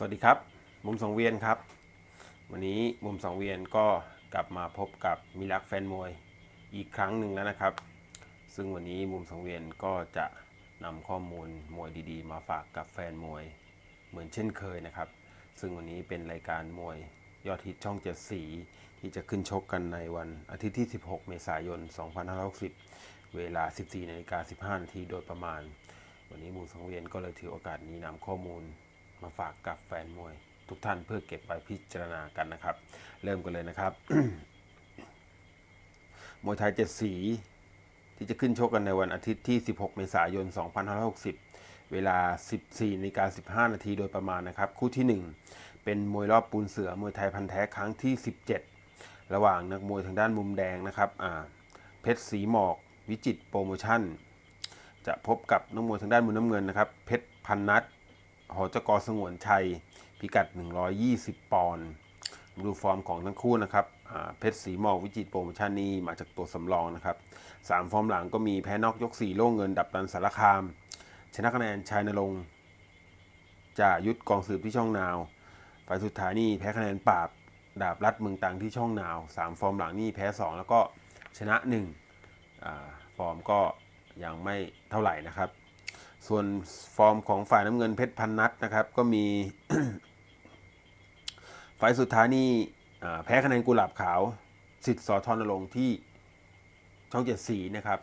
สวัสดีครับ มุมสังเวียนครับ วันนี้มุมสังเวียนก็กลับมาพบกับมิลักแฟนมวยอีกครั้งหนึ่งแล้วนะครับ ซึ่งวันนี้มุมสังเวียนก็จะนำข้อมูลมวยดีๆ มาฝากกับแฟนมวยเหมือนเช่นเคยนะครับ ซึ่งวันนี้เป็นรายการมวยยอดฮิตช่องเจ็ดสีที่จะขึ้นชกกันในวันอาทิตย์ที่ 16 เมษายน 2560 เวลา 14นาฬิกา15นาทีโดยประมาณ วันนี้มูลสังเวียนก็เลยถือโอกาสนี้นำข้อมูล มาฝากกับแฟนมวย ทุกท่านเพื่อเก็บไว้พิจารณากันนะครับ เริ่มกันเลยนะครับ มวยไทยเจ็ดสี ที่จะขึ้นชกกันในวันอาทิตย์ที่ 16 เมษายน 2560 เวลา 14นาฬิกา15 นาทีโดยประมาณนะครับ คู่ที่ 1 เป็นมวยรอบปูนเสือมวยไทยพันแท้ครั้งที่ 17 ระหว่างนักมวยทางด้านมุมแดงนะครับเพชรสีหมอก วิจิตโปรโมชั่น จะพบกับนักมวยทางด้านมุมน้ำเงินนะครับ เพชรพันนัท หอจกสงวนชัย พิกัด 120 ปอนด์ดูฟอร์มของทั้งคู่นะครับเพชรสีหมอกวิจิตโปรโมชั่นนี่มาจากตัวสำรองนะครับสามฟอร์มหลังก็มีแพ้นอกยก4โล่งเงินดับดันสารคาม ชนะคะแนนชัยนรงจ่ายุทธกองสืบที่ช่องนาวฝ่ายสุดท้ายนี่แพ้คะแนนปราบดาบรัดเมืองตังที่ช่องนาวสามฟอร์มหลังนี่แพ้ 2 แล้วก็ชนะ1อ่าฟอร์มก็ยังไม่เท่าไหร่นะครับ ส่วนฟอร์มของฝ่ายน้ำเงินเพชรพันนัดนะครับ ก็มี ไฟสุดท้ายนี่แพ้คะแนนกุหลาบขาวสิทธิ์สอทรนรงที่ช่องเจ็ดสีนะครับ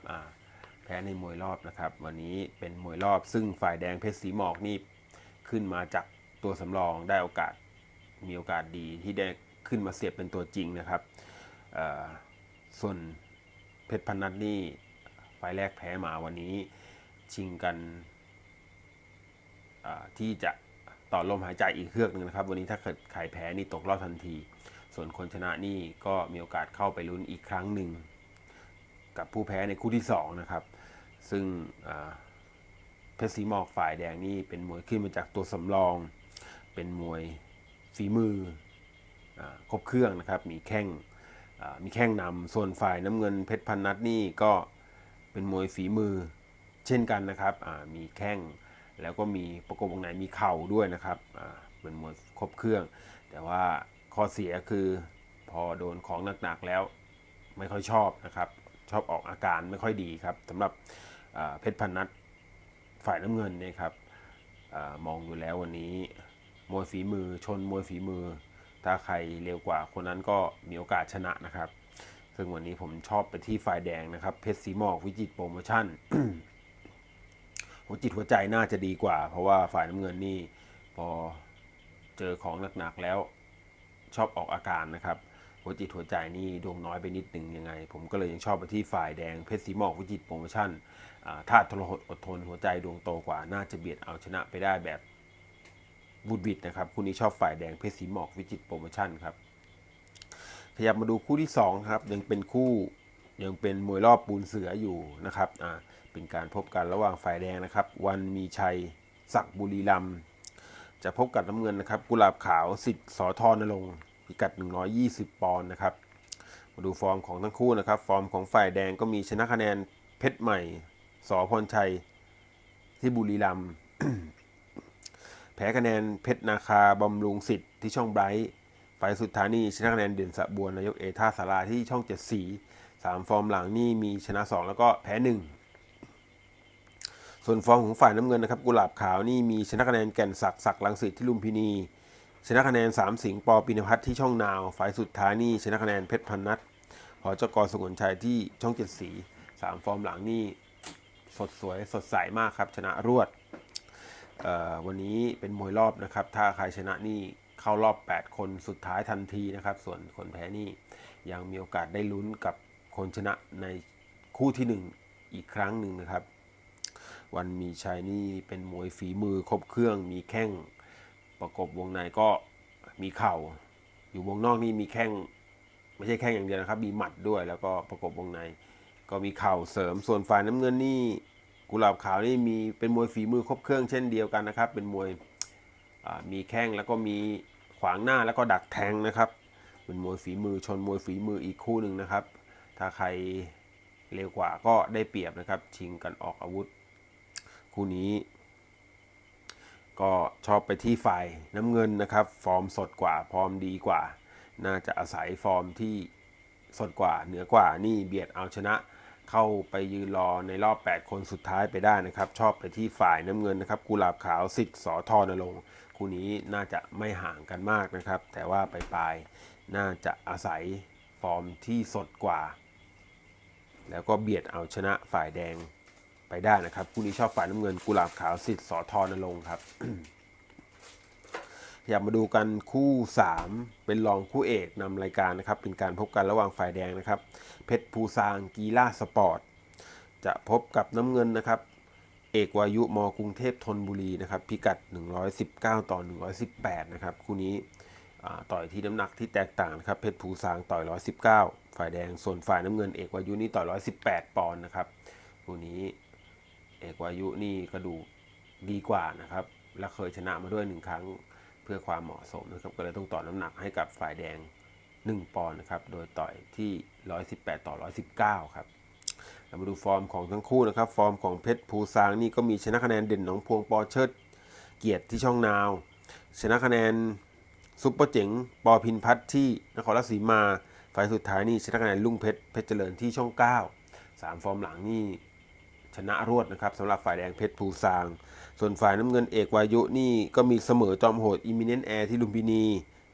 แพ้ในมวยรอบนะครับ วันนี้เป็นมวยรอบซึ่งฝ่ายแดงเพชรสีหมอกนี่ขึ้นมาจากตัวสำรองได้โอกาสมีโอกาสดีที่ได้ขึ้นมาเสียบเป็นตัวจริงนะครับส่วนเพชรพันนัดนี่ไฟแรกแพ้มาวันนี้ ชิงกันที่จะต่อลมหายใจอีกเครือกหนึ่งนะครับ วันนี้ถ้าเกิดใครแพ้นี่ตกรอบทันที ส่วนคนชนะนี่ก็มีโอกาสเข้าไปลุ้นอีกครั้งหนึ่ง กับผู้แพ้ในคู่ที่ 2 นะครับ ซึ่งเพชรสีหมอกฝ่ายแดงนี่เป็นมวยขึ้นมาจากตัวสำรอง เป็นมวยฝีมืออครบเครื่องนะครับ มีแข้งมีแข้งนำส่วนฝ่ายน้ำเงินเพชรพันนัดนี่ก็เป็นมวยฝีมือ เช่นกันนะครับมีแข้งแล้วก็มีประกบวงในมีเข่าด้วยนะครับอ่าเป็นมวยครบเครื่อง แต่ว่าข้อเสียคือพอโดนของหนักๆแล้วไม่ค่อยชอบนะครับ ชอบออกอาการไม่ค่อยดีครับสำหรับเพชรพันนัดฝ่ายน้ำเงินเนี่ยครับอมองดูแล้ววันนี้มวยฝีมือชนมวยฝีมือ ถ้าใครเร็วกว่าคนนั้นก็มีโอกาสชนะนะครับ ซึ่งวันนี้ผมชอบไปที่ฝ่ายแดงนะครับ เพชรสีหมอกวิจิตโปรโมชั่น หัวจิตหัวใจน่าจะดีกว่า เพราะว่าฝ่ายน้ำเงินนี่พอเจอของหนักๆแล้วชอบออกอาการนะครับหัวจิตหัวใจนี่ดวงน้อยไปนิดหนึ่งยังไง ผมก็เลยยังชอบไปที่ฝ่ายแดงเพชรสีหมอกวิจิตโปรโมชั่นอ่าทรหดอดทนหัวใจดวงโตกว่าน่าจะเบียดเอาชนะไปได้แบบบุดบิดนะครับคู่นี้ชอบฝ่ายแดงเพชรสีหมอกวิจิตโปรโมชั่นครับขยับมาดูคู่ที่2ครับยังเป็นคู่ยังเป็นมวยรอบปูนเสืออยู่นะครับอ่า เป็นการพบกันระหว่างฝ่ายแดงนะครับ วันมีชัยศักบุรีรัมย์จะพบกับน้ำเงินนะครับ กุหลาบขาวสิทธิ์สอทรนรงพิกัด 120 ปอนด์นะครับ มาดูฟอร์มของทั้งคู่นะครับ ฟอร์มของฝ่ายแดงก็มีชนะคะแนนเพชรใหม่สอพรชัย ที่บุรีรัมย์แพ้คะแนนเพชรนาคาบำรุงสิทธิ์ที่ช่องไบรท์ไฟสุดท้ายนี่ชนะคะแนนเด่นสะบัวนายกเอท่าสาราที่ช่องเจ็ดสีสามฟอร์มหลังนี่มีชนะ 2 แล้วก็แพ้หนึ่ง ส่วนฟอร์มของฝ่ายน้ำเงินนะครับกุหลาบขาวนี่มีชนะคะแนนแก่นศักดิ์ศักดิ์ลังสิตที่ลุมพินี ชนะคะแนนสามสิงห์ปอปินพัฒน์ที่ช่องนาว ฝ่ายสุดท้ายนี่ชนะคะแนนเพชรพันนัทหอจกสงวนชัยที่ช่องเจ็ดสีสามฟอร์มหลังนี่สดสวยสดใสมากครับชนะรวดวันนี้เป็นมวยรอบนะครับ ถ้าใครชนะนี่เข้ารอบ 8 คนสุดท้ายทันทีนะครับ ส่วนคนแพ้นี่ยังมีโอกาสได้ลุ้นกับคนชนะในคู่ที่ 1 อีกครั้งหนึ่งนะครับ วันมีชัยนี่เป็นมวยฝีมือครบเครื่องมีแข้งประกบวงในก็มีเข่า อยู่วงนอกนี่มีแข้งไม่ใช่แข้งอย่างเดียวนะครับ มีหมัดด้วยแล้วก็ประกบวงใน ก็มีเข่าเสริมส่วนฝ่ายน้ำเงินนี่กุหลาบขาวนี่มีเป็นมวยฝีมือครบเครื่องเช่นเดียวกันนะครับ เป็นมวยมีแข้งแล้วก็มีขวางหน้าแล้วก็ดักแทงนะครับ เป็นมวยฝีมือชนมวยฝีมืออีกคู่หนึ่งนะครับ ถ้าใครเร็วกว่าก็ได้เปรียบนะครับ ชิงกันออกอาวุธ คู่นี้ ก็ชอบไปที่ฝ่ายน้ำเงินนะครับ ฟอร์มสดกว่าฟอร์มดีกว่า น่าจะอาศัยฟอร์มที่สดกว่าเหนือกว่านี่เบียดเอาชนะ เข้าไปยืนรอในรอบ 8 คนสุดท้ายไปได้นะครับ ชอบไปที่ฝ่ายน้ำเงินนะครับกุหลาบขาวสิทธิ์สอทอนรงคู่นี้น่าจะไม่ห่างกันมากนะครับ แต่ว่าไปปลายๆน่าจะอาศัยฟอร์มที่สดกว่า แล้วก็เบียดเอาชนะฝ่ายแดง ไปได้นะครับคู่นี้ชอบฝ่ายน้ำเงินกุหลาบขาวสิทธิ์สอทอนรงครับอยากมาดูกันคู่ 3 เป็นรองคู่เอกนำรายการนะครับ เป็นการพบกันระหว่างฝ่ายแดงนะครับ เพชรภูซางกีฬาสปอร์ต จะพบกับน้ำเงินนะครับ เอกวายุมกรุงเทพธนบุรีนะครับ พิกัด 119 ต่อ 118 นะครับ คู่นี้ต่อยที่น้ำหนักที่แตกต่างนะครับ เพชรภูซางต่อย 119 ฝ่ายแดง ส่วนฝ่ายน้ำเงินเอกวายุนี่ต่อย 118 ปอนด์นะครับ คู่นี้ เอกวายุนี่กระดูดีกว่านะครับ และเคยชนะมาด้วยหนึ่งครั้งเพื่อความเหมาะสมนะครับ ก็เลยต้องต่อน้ำหนักให้กับฝ่ายแดง 1 ปอนด์นะครับ โดยต่อยที่ 118 ต่อ 119 ครับเรามาดูฟอร์มของทั้งคู่นะครับ ฟอร์มของเพชรภูซางนี่ก็มีชนะคะแนนเด่นหนองพวงปอเชิดเกียรติที่ช่องนาว ชนะคะแนนซุปเปอร์เจ๋งปอพินพัฒน์ที่นครราชสีมาไฟล์สุดท้ายนี่ชนะคะแนนลุงเพชรเพชรเจริญที่ช่อง 9 3 ฟอร์มหลังนี่ ชนะรวดนะครับสำหรับฝ่ายแดงเพชรภูซาง ส่วนฝ่ายน้ำเงินเอกวายุนี่ก็มีเสมอจอมโหดอิมิเนนแอร์ที่ลุมพินี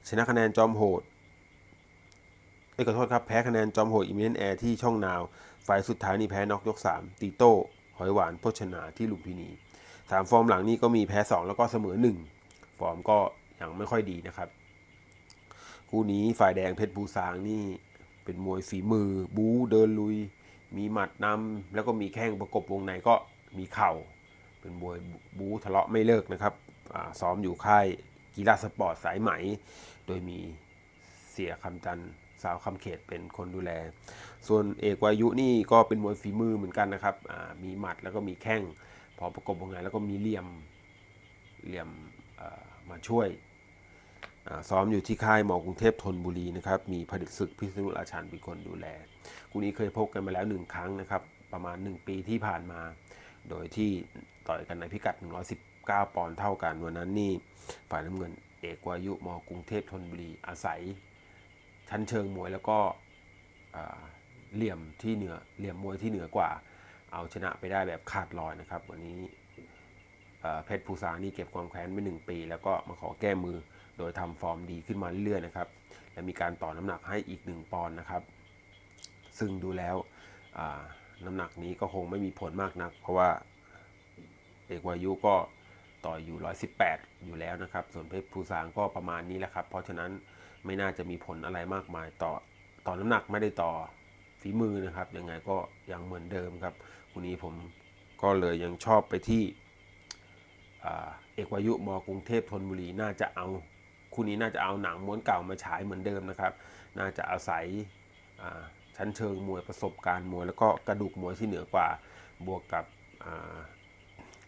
ชนะคะแนนจอมโหดเอ้ขอโทษครับแพ้คะแนนจอมโหดอิมิเนนแอร์ที่ช่องนาว ฝ่ายสุดท้ายนี่แพ้นอกยก 3 ตีโต้หอยหวานโภชนาที่ลุมพินีสามฟอร์มหลังนี่ก็มีแพ้ 2 แล้วก็เสมอ 1 ฟอร์มก็ยังไม่ค่อยดีนะครับ คู่นี้ฝ่ายแดงเพชรบูซางนี่เป็นมวยฝีมือ บูเดินลุย มีหมัดนำแล้วก็มีแข้งประกบวงในก็มีเข่า เป็นมวยบูทะเลาะไม่เลิกนะครับซ้อมอยู่ค่ายกีฬาสปอร์ตสายไหม โดยมีเสียคำจันสาวคำเขตเป็นคนดูแล ส่วนเอกวายุนี่ก็เป็นมวยฝีมือเหมือนกันนะครับมีหมัดแล้วก็มีแข้งพอประกบวงในแล้วก็มีเหลี่ยมเหลี่ยมมาช่วย ซ้อมอยู่ที่ค่ายมอกรุงเทพธนบุรีนะครับ มีผลิตศึกพิษณุราชันเป็นคนดูแลคู่นี้เคยพบกันมาแล้วหนึ่งครั้งนะครับ ประมาณ 1 ปีที่ผ่านมา โดยที่ต่อยกันในพิกัด 119 ปอนด์เท่ากัน วันนั้นนี่ฝ่ายน้ำเงินเอกวายุมกรุงเทพธนบุรีอาศัย ชั้นเชิงมวยแล้วก็เหลี่ยมที่เหนือเหลี่ยมมวยที่เหนือกว่า เอาชนะไปได้แบบขาดลอยนะครับ วันนี้เพชรภูซานี่เก็บความแค้นไปหนึ่งปี แล้วก็มาขอแก้มือ โดยทำฟอร์มดีขึ้นมาเรื่อยๆนะครับ และมีการต่อน้ำหนักให้อีกหนึ่งปอนด์นะครับ ซึ่งดูแล้วน้ำหนักนี้ก็คงไม่มีผลมากนัก เพราะว่าเอกวายุก็ต่ออยู่ 118 อยู่แล้วนะครับ ส่วนเพชรภูซางก็ประมาณนี้แหละครับ เพราะฉะนั้นไม่น่าจะมีผลอะไรมากมายต่อต่อน้ำหนักไม่ได้ต่อฝีมือนะครับ ยังไงก็ยังเหมือนเดิมครับคู่นี้ผมก็เลยยังชอบไปที่อเอกวายุมกรุงเทพธนบุรีน่าจะเอา คู่นี้น่าจะเอาหนังม้วนเก่ามาฉายเหมือนเดิมนะครับ น่าจะอาศัยชั้นเชิงมวยประสบการณ์มวย แล้วก็กระดูกมวยที่เหนือกว่า บวกกับ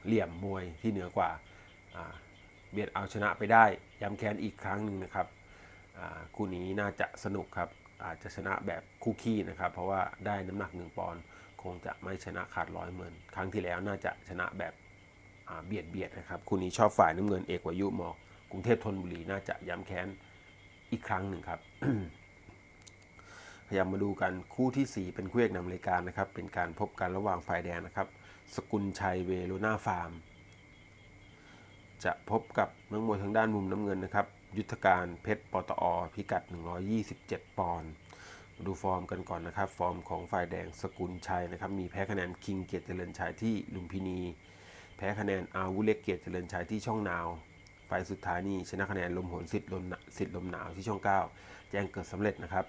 เหลี่ยมมวยที่เหนือกว่าเบียดเอาชนะไปได้ย้ำแค้นอีกครั้งหนึ่งนะครับคู่นี้น่าจะสนุกครับอาจจะชนะแบบคู่ขี้นะครับ เพราะว่าได้น้ำหนักหนึ่งปอนด์คงจะไม่ชนะขาดร้อยเหมือนครั้งที่แล้วน่าจะชนะแบบเบียดเบียดนะครับ คู่นี้ชอบฝ่ายน้ำเงินเอกวายุมอก รุงเทพธนบุรีน่าจะย้ำแค้นอีกครั้งหนึ่งครับพยายามมาดูกันคู่ทีสี่ 4 เป็นคู่เอกนำรายการนะครับ เป็นการพบกันระหว่างฝ่ายแดงนะครับ สกุลชัยเวโรนาฟาร์ม จะพบกับนักมวยทางด้านมุมน้ำเงินนะครับ ยุทธการเพชรปตอ พิกัด 127 ปอนด์ดูฟอร์มกันก่อนนะครับ ฟอร์มของฝ่ายแดงสกุลชัยนะครับ มีแพ้คะแนนคิงเกียรติเจริญชัยที่ลุมพินี แพ้คะแนนอาวุเล็กเกียรติเจริญชัยที่ช่องนาว ล์สุดท้ายนี่ชนะคะแนนลมหนสิทธิ์ลมหนาสิทธิ์ลมหนาวที่ช่อง 9 แจ้งเกิดสำเร็จนะครับ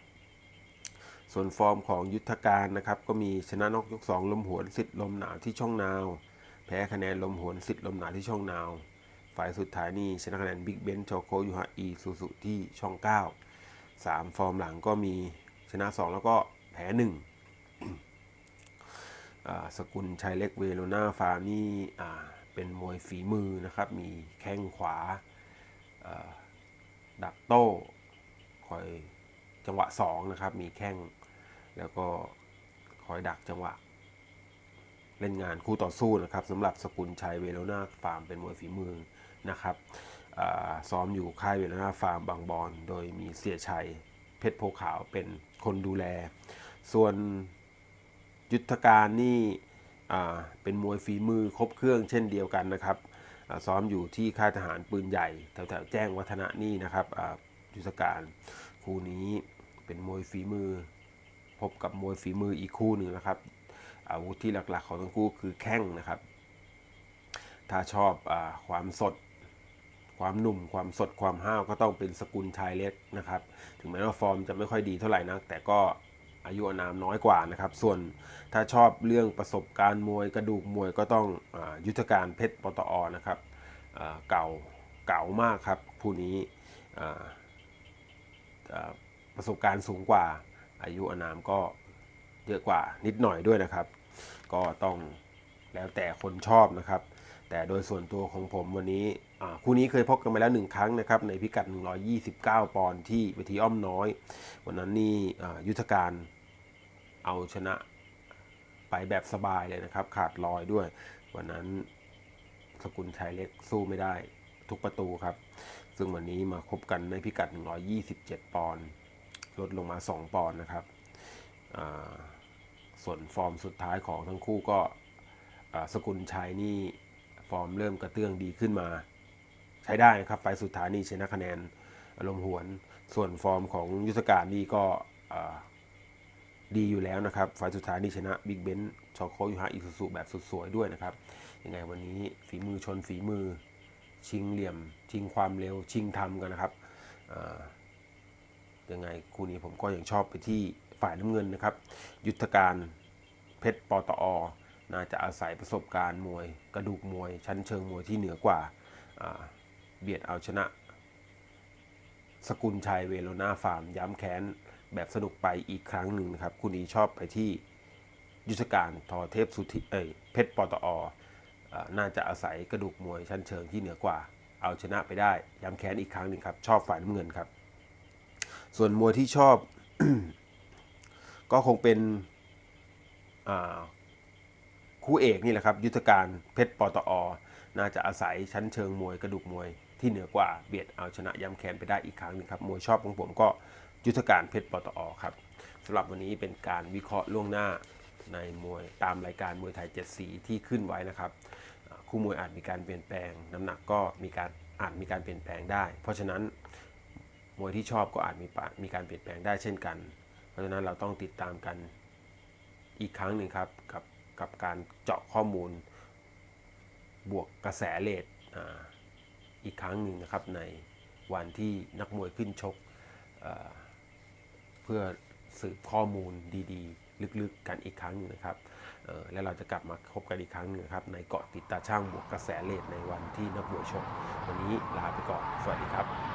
ส่วนฟอร์มของยุทธการนะครับ ก็มีชนะนอกยก2ลมหวนสิทธิ์ลมหนาวที่ช่องนาว แพ้คะแนนลมหวนสิทธิ์ลมหนาวที่ช่องนาวฝ่ายสุดท้ายนี่ชนะคะแนนบิ๊กเบนโชโคยูฮาอีซูซุที่ช่อง 9 3 ฟอร์มหลังก็มีชนะ 2 แล้วก็แพ้1อ่าสกุลชัยเล็กเวโรนาฟาร์มนี่ เป็นมวยฝีมือนะครับ มีแข้งขวาดักโต้คอยจังหวะ2นะครับ มีแข้งแล้วก็คอยดักจังหวะ เล่นงานคู่ต่อสู้นะครับสำหรับสกุลชัยเวโรนาฟาร์มเป็นมวยฝีมือนะครับซ้อมอยู่ค่ายเวลนาฟาร์มบางบอนโดยมีเสียชัย เพชรโพขาวเป็นคนดูแล ส่วนยุทธการนี่ เป็นมวยฝีมือครบเครื่องเช่นเดียวกันนะครับซ้อมอยู่ที่ค่ายทหารปืนใหญ่แถวๆแจ้งวัฒนะนี่นะครับยุทธการคู่นี้เป็นมวยฝีมือ พบกับมวยฝีมืออีกคู่หนึ่งนะครับ อาวุธที่หลักๆของทั้งคู่คือแข้งนะครับ ถ้าชอบอความสด ความหนุ่ม ความสดความห้าวก็ต้องเป็นสกุลชายเล็กนะครับ ถึงแม้ว่าฟอร์มจะไม่ค่อยดีเท่าไหร่นักแต่ก็ อายุอนามน้อยกว่านะครับ ส่วนถ้าชอบเรื่องประสบการณ์มวยกระดูกมวยก็ต้องอยุทธการเพชรปตอนะครับเก่าเก่ามากครับผู้นี้ประสบการณ์สูงกว่า อายุอนามก็เยอะกว่านิดหน่อยด้วยนะครับ ก็ต้องแล้วแต่คนชอบนะครับ แต่โดยส่วนตัวของผมวันนี้คู่นี้เคยพบกันมาแล้วหนึ่งครั้งนะครับ ในพิกัด 129 ปอนด์ที่เวทีอ้อมน้อย วันนั้นนี่ยุทธการ เอาชนะไปแบบสบายเลยนะครับ ขาดลอยด้วย วันนั้นสกุลชัยเล็กสู้ไม่ได้ทุกประตูครับ ซึ่งวันนี้มาคบกันในพิกัด 127 ปอนด์ลดลงมา 2 ปอนด์นะครับส่วนฟอร์มสุดท้ายของทั้งคู่ก็สกุลชัยนี่ฟอร์มเริ่มกระเตื้องดีขึ้นมา ใช้ได้นะครับไฟสุดท้ายนี่ชนะคะแนนอารมณ์หวน ส่วนฟอร์มของยุทธการนี่ก็ ดีอยู่แล้วนะครับไฟสุดท้ายนี่ชนะบิ๊กเบนซ์ชอโคยูฮะอิสุสุแบบสุดสวยด้วยนะครับยังไงวันนี้ฝีมือชนฝีมือ ชิงเหลี่ยม ชิงความเร็ว ชิงทำกันนะครับยังไงคู่นี้ผมก็ยังชอบไปที่ฝ่ายน้ำเงินนะครับ ยุทธการเพชรปตอ น่าจะอาศัยประสบการณ์มวย กระดูกมวย ชั้นเชิงมวยที่เหนือกว่าอ่าเบียดเอาชนะ สกุลชัยเวโรนาฟาร์ม ย้ำแค้น แบบสนุกไปอีกครั้งหนึ่งนะครับคู่นี้ชอบไปที่ยุทธการทอเทพสุธิเอ้ยเพชรปตออ่าน่าจะอาศัยกระดูกมวยชั้นเชิงที่เหนือกว่า เอาชนะไปได้ย้ำแค้นอีกครั้งหนึ่งครับ ชอบฝ่ายน้ำเงินครับ ส่วนมวยที่ชอบ ก็คงเป็นอ่าคู่เอกนี่แหละครับ ยุทธการเพชรปตอ น่าจะอาศัยชั้นเชิงมวยกระดูกมวยที่เหนือกว่าเบียดเอาชนะย้ำแค้นไปได้อีกครั้งหนึ่งครับมวยชอบของผมก็ ยุทธการเพชรปตอครับสำหรับวันนี้เป็นการวิเคราะห์ล่วงหน้าในมวยตามรายการมวยไทยเจ็ดสีที่ขึ้นไว้นะครับ คู่มวยอาจมีการเปลี่ยนแปลง น้ำหนักก็มีการอาจมีการเปลี่ยนแปลงได้ เพราะฉะนั้นมวยที่ชอบก็อาจมีมีการเปลี่ยนแปลงได้เช่นกัน เพราะฉะนั้นเราต้องติดตามกันอีกครั้งหนึ่งครับกับกับการเจาะข้อมูล บวกกระแสเลทอีกครั้งหนึ่งนะครับในวันที่นักมวยขึ้นชก เพื่อสืบข้อมูลดีๆ ลึกๆกันอีกครั้งหนึ่งนะครับและเราจะกลับมาพบกันอีกครั้งหนึงนะครับในเกาะติดตาช่างบวกกระแสเลทในวันที่นักบวชชม วันนี้ลาไปก่อน สวัสดีครับ